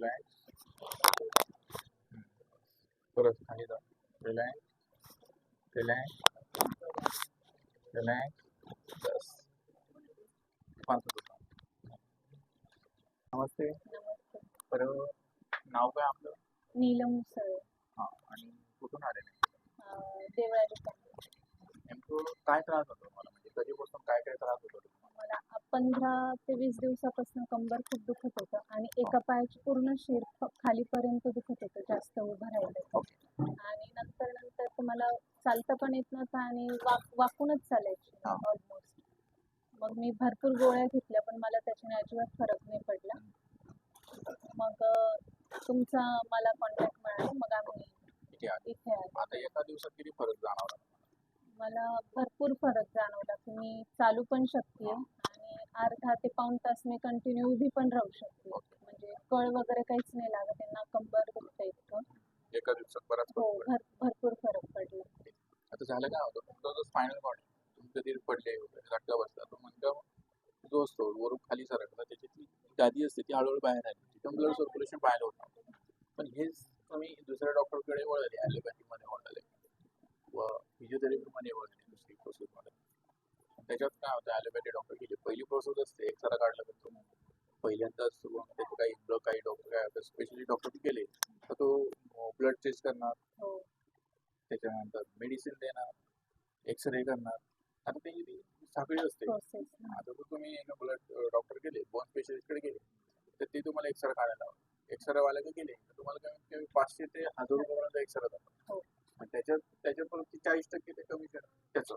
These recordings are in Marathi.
रिलॅक्स परत खाली जा रिलॅक्स रिलॅक्स रिलॅक्स बस बसा. नमस्ते. बरं नाव काय आपलं? नीलम हां आणि कुठून आलेले? देवळाली. काय त्रास होतो मला म्हणजे कधीपासून काय काय त्रास होतो पंधरा ते वीस दिवसापासून कंबर खूप दुखत होतं आणि एका पायाची पूर्ण शिर खालीपर्यंत दुखत होतं जास्त उभं राहिलं आणि नंतर नंतर तर मला चालता पण येत नव्हतं आणि वाक वाकूनच चालायची. ऑलमोस्ट मग मी भरपूर गोळ्या घेतल्या पण मला त्याच्याने अजिबात फरक नाही पडला. मग तुमचा मला कॉन्टॅक्ट मिळाला. मग आम्ही इथे आलो. आता एका दिवसात किती फरक जाणवला? मला भरपूर फरक जाणवला. की मी चालू पण शकते अर्धा ते पाऊण तास मी कंटिन्यू उभी पण राहू शकते. म्हणजे कळ वगैरे काहीच नाही लागत त्यांना कंबर दुखतं इतकं एका दिवसात बराच हो. भर भरपूर फरक पडला. आता झालं काय होतं तुमचा जो स्पायनल कॉर्ड तुम्ही कधी पडले वगैरे धक्का बसला तो म्हणजे जो असतो वरून खाली सरकला त्याची ती गादी असते ती हळूहळू बाहेर आली. तिथून ब्लड सर्क्युलेशन बाहेर होत. पण हेच तुम्ही दुसऱ्या डॉक्टरकडे वळले ॲलोपॅथीमध्ये वळले व फिजिओथेरपीमध्ये वळले दुसरी प्रोसेसमध्ये त्याच्यात काय होतं ॲलोपॅथी डॉक्टर गेले पहिली प्रोसेस असते एक्सरा काढला जातो पहिल्यांदाच त्याचं काही ब्लड काही डॉक्टर काय होतं स्पेशली डॉक्टर गेले तर तो ब्लड टेस्ट करणार. हो. त्याच्यानंतर मेडिसिन देणार एक्सरे करणार. आता ती साखळी असते. आता जर तुम्ही ब्लड डॉक्टर गेले बोन स्पेशलिस्टकडे गेले तर ते तुम्हाला एक्सरे काढायला एक्सरे वाल्याकडे गेले तर तुम्हाला कमीत कमी पाचशे ते हजार रुपयापर्यंत एक्सरे जातात हो. त्याच्यात त्याच्यात परत ती चाळीस टक्के ते कमिशन त्याचं.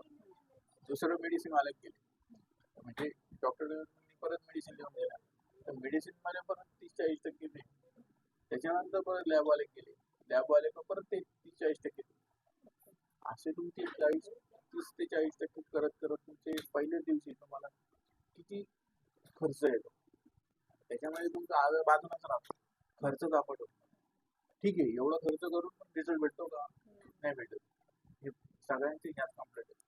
दुसरं मेडिसिन वाल्यात गेले म्हणजे डॉक्टर परत मेडिसिन लिहून दिला. तर मेडिसिनमध्ये परत तीस चाळीस टक्के दे त्याच्यानंतर परत लॅबवाले गेले लॅबवाले परत ते तीस चाळीस टक्के असे तुमचे चाळीस तीस ते चाळीस टक्के करत करत तुमचे पहिल्याच दिवशी तुम्हाला किती खर्च येतो. त्याच्यामध्ये तुमचा आग बाजूलाच राहतो. खर्च दापट होतो. ठीक आहे एवढा खर्च करून पण रिझल्ट भेटतो का? नाही भेटत. हे सगळ्यांचे ह्याच कम्प्लेट आहे.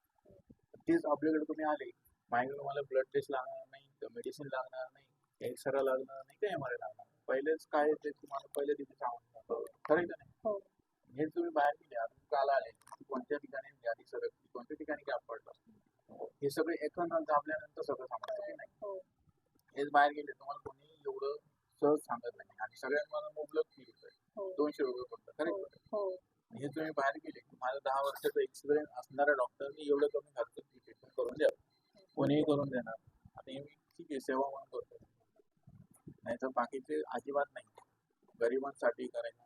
तेच आपल्याकडे तुम्ही आले. माझ्याकडे तुम्हाला ब्लड टेस्ट लागणार नाही मेडिसिन लागणार नाही एक्सरे लागणार नाही काही एम आर लागणार नाही. पहिलेच काय ते तुम्हाला पहिल्या दिवशी सांगून खरं आहे का नाही? हो. हे तुम्ही बाहेर गेले आता काल आले की कोणत्या ठिकाणी गाडी सरकली कोणत्या ठिकाणी गॅप पडला? हे सगळे एकंदर दाबल्यानंतर सगळं सांगणार नाही? हो. हेच बाहेर गेले तुम्हाला कोणी एवढं सहज सांगत नाही. आणि सगळ्यांना मुबलक फी आहे. हो. दोनशे रुपये पडतात खरं हो? हो हे तुम्ही बाहेर गेले की माझा दहा वर्षाचा एक्सपिरियन्स असणाऱ्या डॉक्टरनी एवढं कमी ट्रीटमेंट करून द्या कोणीही करून देणार. आणि मी ठीक आहे सेवा म्हणून करतो नाही तर बाकीचे अजिबात नाही. गरिबांसाठी करायचं.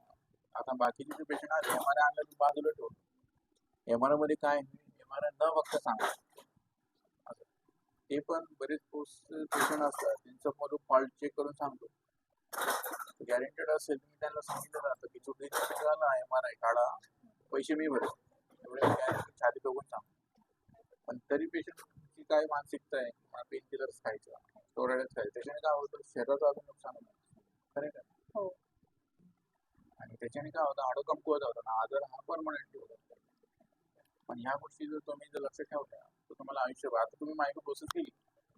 आता बाकीचे जे पेशंट आले एम आर आय आणलं बाजूला ठेवतो एम आरमध्ये काय एम आर आय न फक्त सांगा. असं. ते पण बरेच पोस्ट पेशंट असतात. त्यांचं फॉल्ट चेक करून सांगतो. गॅरेंटेड असेल मी त्यांना सांगितलं जातं की चुकीचं निघाला एम आर आय काढा. पैसे मी भरेल एवढे गॅरेंटी छाती बघून सांगतो. पण तरी पेशंटची काय मानसिकता आहे? मला पेन किलर्स खायचं खायचं त्याच्याने काय होतं? शरीराचं अजून नुकसान होतं. खरं का? हो. आणि त्याच्याने काय होतं? हाडं कमकुवत होतं. ना आजार हा परमनंटली होतो पण ह्या गोष्टी जर तुम्ही जर लक्ष ठेवल्या तर तुम्हाला आयुष्यभर आता तुम्ही मायक्रो प्रोसेस केली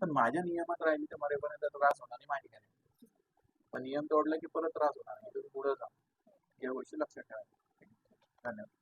पण माझ्या नियमात राहिली तर मरेपर्यंत त्रास होणार नाही माहिती नाही पण नियम तोडला की परत त्रास होणार नाही. तुम्ही पुढे जा. या गोष्टी लक्षात ठेवा. धन्यवाद.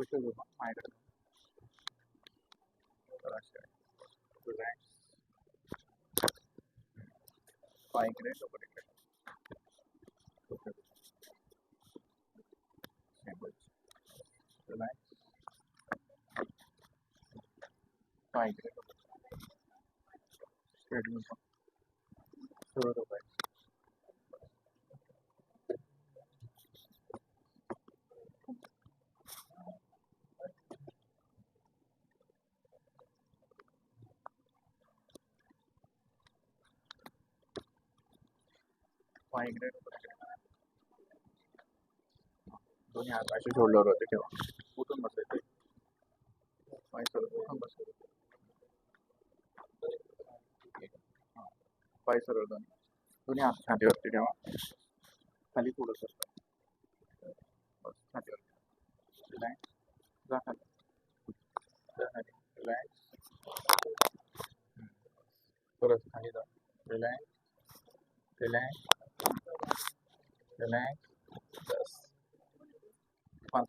special reminder. Relax. Five grade over it. Relax. Five grade over it. Schedule. Throw it away. Migraine दोन्ही हात असे सोडल्यावर होते ठेवा उठून बसायचे. पाय उठून बसायचे. पाय सरळ दोन्ही दोन्ही हात छातीवरती ठेवा. खाली पुढं सरका बस छातीवरती रिलॅक्स. जा खाली. जा खाली. रिलॅक्स. परत खाली जा. रिलॅक्स. रिलॅक्स. रिलॅक्स बस पाच